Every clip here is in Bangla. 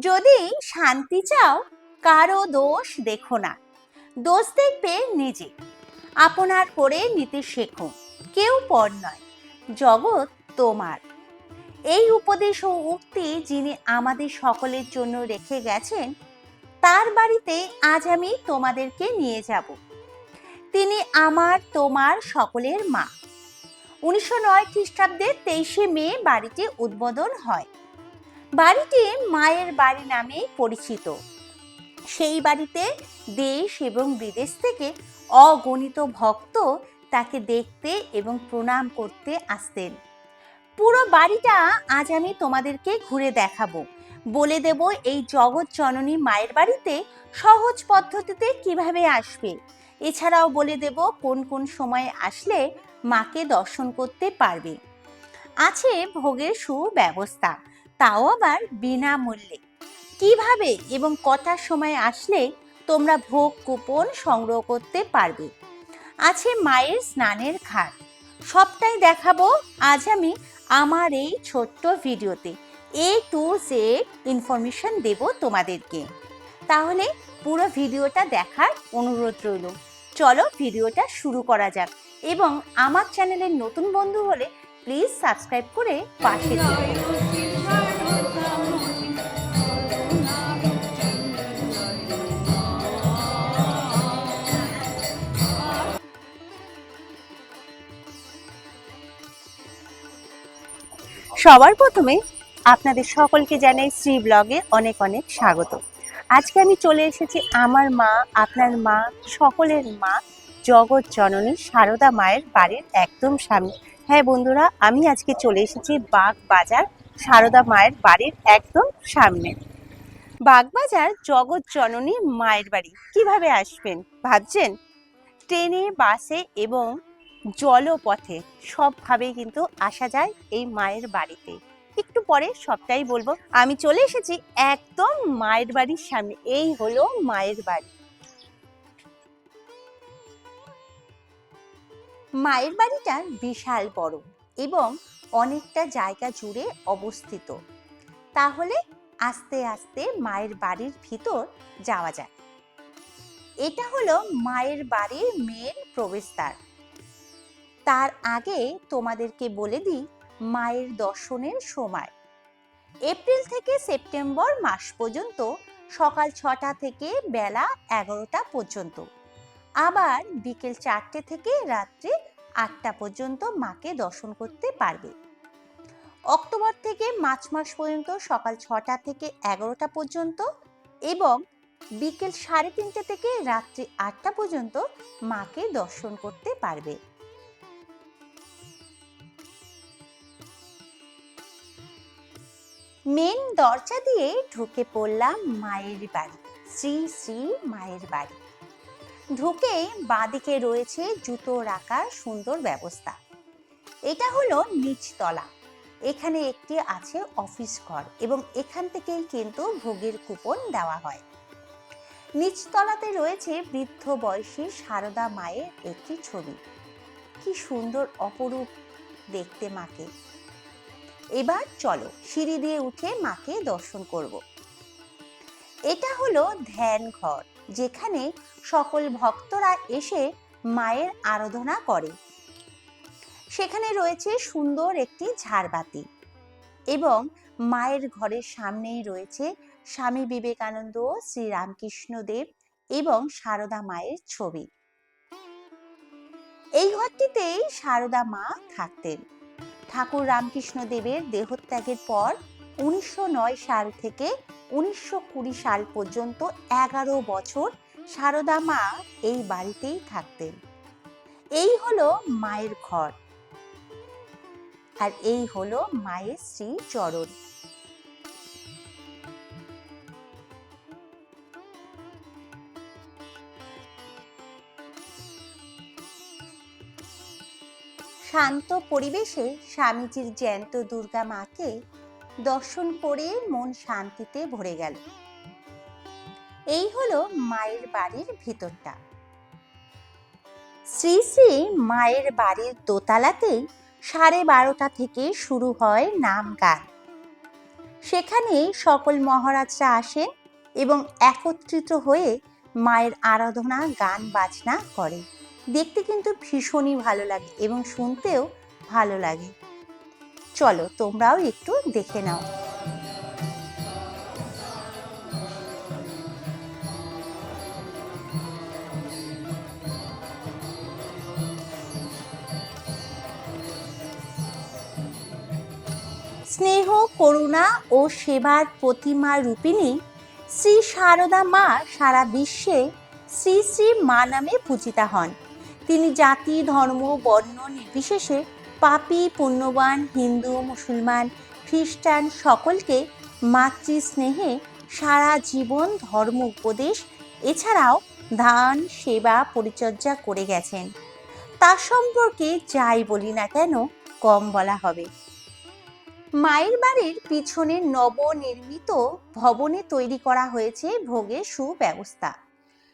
যদি শান্তি চাও, কারও দোষ দেখো না। দোষ দেখবে নিজে। আপনার করে নিতে শেখো। কেউ পর নয়। জগৎ তোমার। এই উপদেশ ও উক্তি যিনি আমাদের সকলের জন্য রেখে গেছেন, তার বাড়িতে আজ আমি তোমাদেরকে নিয়ে যাব। তিনি আমার, তোমার সকলের মা। উনিশশো নয় খ্রিস্টাব্দে তেইশে মে বাড়িটি উদ্বোধন হয়। বাড়িটি মায়ের বাড়ি নামে পরিচিত। সেই বাড়িতে দেশ এবং বিদেশ থেকে অগণিত ভক্ত তাকে দেখতে এবং প্রণাম করতে আসতেন। পুরো বাড়িটা আজ আমি তোমাদেরকে ঘুরে দেখাবো। বলে দেব এই জগৎ জননী মায়ের বাড়িতে সহজ পদ্ধতিতে কীভাবে আসবে। এছাড়াও বলে দেব কোন কোন সময়ে আসলে মাকে দর্শন করতে পারবে। আছে ভোগের সুব্যবস্থা। তাও আবার বিনামূল্যে। কীভাবে এবং কটার সময় আসলে তোমরা ভোগ কুপন সংগ্রহ করতে পারবে? আছে মায়ের স্নানের ঘাট। সবটাই দেখাবো আজ আমি আমার এই ছোট্ট ভিডিওতে। এ টু জেড ইনফরমেশন দেব তোমাদেরকে। তাহলে পুরো ভিডিওটা দেখার অনুরোধ রইল। চলো ভিডিওটা শুরু করা যাক এবং আমার চ্যানেলের নতুন বন্ধু হলে প্লিজ সাবস্ক্রাইব করে পাশে সবার প্রথমে আপনাদের সকলকে জানাই শ্রী ব্লগে অনেক অনেক স্বাগত। আজকে আমি চলে এসেছি আমার মা, আপনার মা, সকলের মা, জগৎ জননী সারদা মায়ের বাড়ির একদম সামনে। হ্যাঁ বন্ধুরা, আমি আজকে চলে এসেছি বাগ বাজার সারদা মায়ের বাড়ির একদম সামনে। বাগবাজার জগৎ জননী মায়ের বাড়ি। কীভাবে আসবেন, ভাবছেন? ট্রেনে, বাসে এবং জলপথে সবভাবেই কিন্তু আসা যায় এই মায়ের বাড়িতে। একটু পরে সবটাই বলব, আমি চলে এসেছি একদম মায়ের বাড়ির সামনে, এই হলো মায়ের বাড়ি। মায়ের বাড়িটা বিশাল বড় এবং অনেকটা জায়গা জুড়ে অবস্থিত। তাহলে আস্তে আস্তে মায়ের বাড়ির ভিতর যাওয়া যায় এটা হলো মায়ের বাড়ির মেন প্রবেশদ্বার। তার আগে তোমাদেরকে বলে দিই মায়ের দর্শনের সময়। এপ্রিল থেকে সেপ্টেম্বর মাস পর্যন্ত সকাল ছটা থেকে বেলা এগারোটা পর্যন্ত। আবার বিকেল চারটে থেকে রাত্রি আটটা পর্যন্ত মাকে দর্শন করতে পারবে। অক্টোবর থেকে মার্চ মাস পর্যন্ত সকাল ছটা থেকে এগারোটা পর্যন্ত এবং বিকেল সাড়ে তিনটে থেকে রাত্রি আটটা পর্যন্ত মাকে দর্শন করতে পারবে। মেন দরজা দিয়ে ঢুকে পড়লাম মায়ের বাড়ি, শ্রী শ্রী মায়ের বাড়ি। ঢুকে বাঁদিকে রয়েছে জুতো রাখার সুন্দর ব্যবস্থা। এটা হলো নিচতলা। এখানে একটি আছে অফিস ঘর এবং এখান থেকেই কিন্তু ভোগের কুপন দেওয়া হয়। নিচতলাতে রয়েছে বৃদ্ধ বয়সী সারদা মায়ের একটি ছবি। কি সুন্দর, অপরূপ দেখতে মাকে। এবার চলো সিঁড়ি দিয়ে উঠে মাকে দর্শন করব। এটা হলো ধ্যান ঘর, যেখানে সকল ভক্তরা এসে মায়ের আরাধনা করে। সেখানে রয়েছে সুন্দর একটি ঝাড়বাতি এবং মায়ের ঘরের সামনেই রয়েছে স্বামী বিবেকানন্দ শ্রী রামকৃষ্ণ দেব এবং সারদা মায়ের ছবি। এই ঘরটিতেই সারদা মা থাকতেন। ঠাকুর রামকৃষ্ণ দেবের দেহত্যাগের পর উনিশশো নয় সাল থেকে উনিশশো কুড়ি সাল পর্যন্ত এগারো বছর সারদা মা এই বাড়িতেই থাকতেন। এই হলো মায়ের ঘর। আর এই হলো মায়ের শ্রী চরণ শান্ত পরিবেশে স্বামীজির জ্যান্ত দুর্গা মাকে দর্শন করে মন শান্তিতে ভরে গেল। এই হলো মায়ের বাড়ির ভিতরটা। শ্রী শ্রী মায়ের বাড়ির দোতলাতেই সাড়ে বারোটা থেকে শুরু হয় নাম গান। সেখানে সকল মহারাজরা আসেন এবং একত্রিত হয়ে মায়ের আরাধনা, গান, বাজনা করে দেখতে কিন্তু ভীষণই ভালো লাগে এবং শুনতেও ভালো লাগে। চলো, তোমরাও একটু দেখে নাও। স্নেহ, করুণা ও সেবার প্রতিমা রূপিণী শ্রী শারদা মা সারা বিশ্বে শ্রী শ্রী মা নামে পূজিতা হন। তিনি জাতি, ধর্ম, বর্ণ নির্বিশেষে পাপী, পুণ্যবান, হিন্দু, মুসলমান, খ্রিস্টান সকলকে মাতৃ স্নেহে সারা জীবন ধর্ম উপদেশ, এছাড়াও দান, সেবা, পরিচর্যা করে গেছেন। তার সম্পর্কে যাই বলি না কেন, কম বলা হবে। মায়ের বাড়ির পিছনে নবনির্মিত ভবনে তৈরি করা হয়েছে ভোগের সুব্যবস্থা।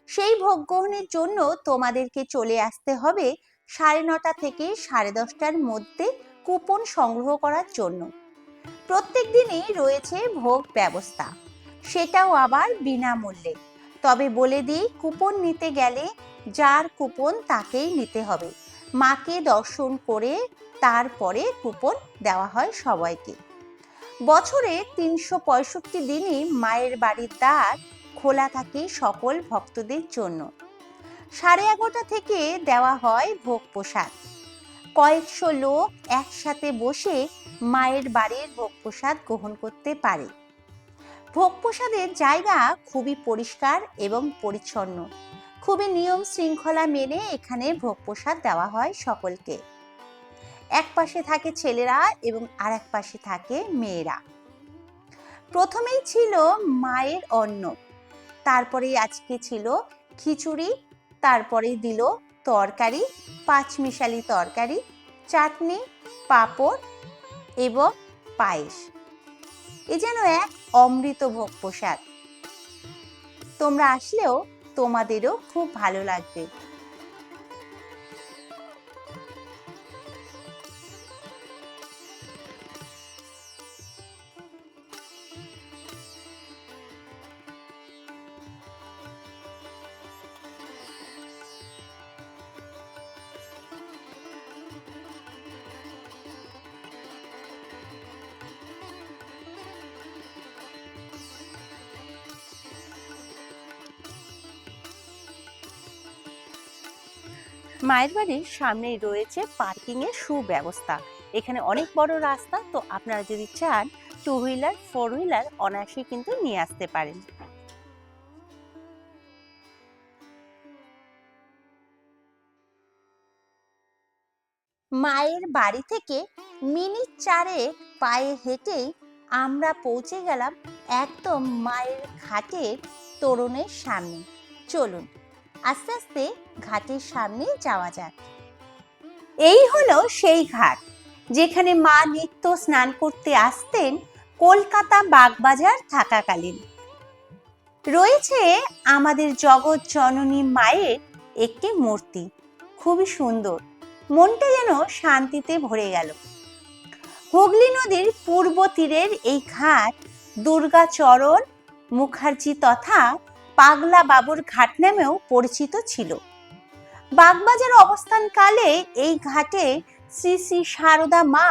সেই ভোগ গ্রহণের জন্য তোমাদেরকে চলে আসতে হবে সাড়ে নটা থেকে সাড়ে দশটার মধ্যে কুপন সংগ্রহ করার জন্য। প্রত্যেক দিনই রয়েছে ভোগ ব্যবস্থা। সেটাও আবার বিনামূল্যে। তবে বলে দিই, কুপন নিতে গেলে যার কুপন তাকেই নিতে হবে। মাকে দর্শন করে তারপরে কুপন দেওয়া হয় সবাইকে। বছরে তিনশো পঁয়ষট্টি দিনই মায়ের বাড়ির দ্বার খোলা থাকে সকল ভক্তদের জন্য। সাড়ে এগারোটা থেকে দেওয়া হয় ভোগ প্রসাদ। কয়েকশো লোক একসাথে বসে মায়ের বাড়ির ভোগ প্রসাদ গ্রহণ করতে পারে। ভোগ প্রসাদের জায়গা খুবই পরিষ্কার এবং পরিচ্ছন্ন। খুবই নিয়ম শৃঙ্খলা মেনে এখানে ভোগ প্রসাদ দেওয়া হয় সকলকে। এক পাশে থাকে ছেলেরা এবং আর এক পাশে থাকে মেয়েরা। প্রথমেই ছিল মায়ের অন্ন। তারপরে আজকে ছিল খিচুড়ি, তারপরেই দিল তরকারি, পাঁচমিশালি তরকারি, চাটনি, পাঁপড় এবং পায়েস। এ যেন এক অমৃত ভোগ প্রসাদ। তোমরা আসলেও তোমাদেরও খুব ভালো লাগবে। মায়ের বাড়ির সামনেই রয়েছে পার্কিং এর সুব্যবস্থা। এখানে অনেক বড় রাস্তা, তো আপনারা যদি চান টু হুইলার ফোর হুইলার অনায়াসে কিন্তু নিয়ে আসতে পারেন। মায়ের বাড়ি থেকে মিনিট চারেক পায়ে হেঁটেই আমরা পৌঁছে গেলাম একদম মায়ের ঘাটের তোরণের সামনে। চলুন আস্তে আস্তে ঘাটের সামনে যাওয়া যাক। এই হলো সেই ঘাট, যেখানে মা নিত্য স্নান করতে আসতেন কলকাতা বাগবাজার থাকাকালীন। রয়েছে আমাদের জগৎ জননী মায়ের একটি মূর্তি, খুবই সুন্দর। মনটা যেন শান্তিতে ভরে গেল। হুগলি নদীর পূর্ব তীরের এই ঘাট দুর্গাচরণ, মুখার্জি তথা পাগলা বাবুর ঘাট নামেও পরিচিত ছিল। বাগবাজার অবস্থানকালে এই ঘাটে শ্রী শ্রী সারদা মা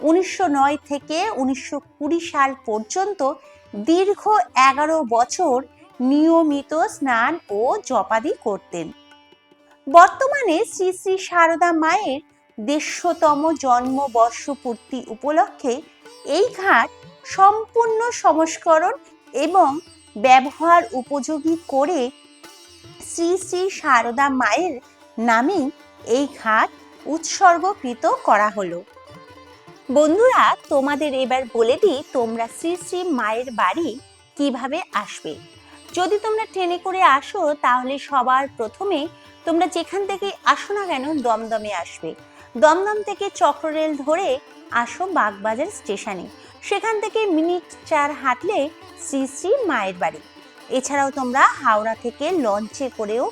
উনিশশো নয় থেকে উনিশশো কুড়ি সাল পর্যন্ত দীর্ঘ এগারো বছর নিয়মিত স্নান ও জপাদি করতেন। বর্তমানে শ্রী শ্রী সারদা মায়ের দেড়শোতম জন্মবর্ষ পূর্তি উপলক্ষে এই ঘাট সম্পূর্ণ সংস্করণ এবং ব্যবহার উপযোগী করে শ্রী শ্রী সারদা মায়ের নামে এই ঘাট উৎসর্গকৃত করা হলো। বন্ধুরা, তোমাদের এবার বলে দিই তোমরা শ্রী শ্রী মায়ের বাড়ি কীভাবে আসবে। যদি তোমরা ট্রেনে করে আসো, তাহলে সবার প্রথমে তোমরা যেখান থেকে আসো না কেন, দমদমে আসবে। দমদম থেকে চক্ররেল ধরে আসো বাগবাজার স্টেশনে। সেখান থেকে মিনিট চার হাঁটলে শ্রী শ্রী মায়ের বাড়ি। এছাড়াও তোমরা হাওড়া থেকে লঞ্চে করেও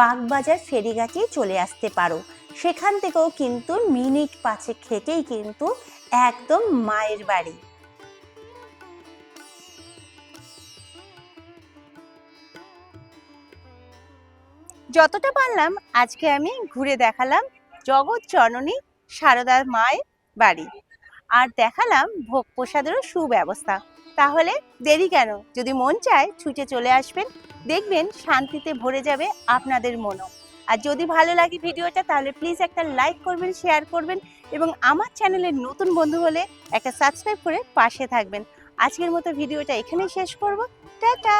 বাগবাজার ফেরিঘাটে চলে আসতে পারো। সেখান থেকেও কিন্তু মিনিট পাঁচে খেটেই কিন্তু একদম মায়ের বাড়ি। যতটা পারলাম আজকে আমি ঘুরে দেখালাম জগৎ জননী সারদার মায়ের বাড়ি। আর দেখালাম ভোগ প্রসাদেরও সুব্যবস্থা। তাহলে দেরি কেন? যদি মন চায় ছুটে চলে আসবেন, দেখবেন শান্তিতে ভরে যাবে আপনাদের মনও। আর যদি ভালো লাগে ভিডিওটা, তাহলে প্লিজ একটা লাইক করবেন শেয়ার করবেন এবং আমার চ্যানেলের নতুন বন্ধু হলে একটা সাবস্ক্রাইব করে পাশে থাকবেন। আজকের মতো ভিডিওটা এখানেই শেষ করব। টাটা!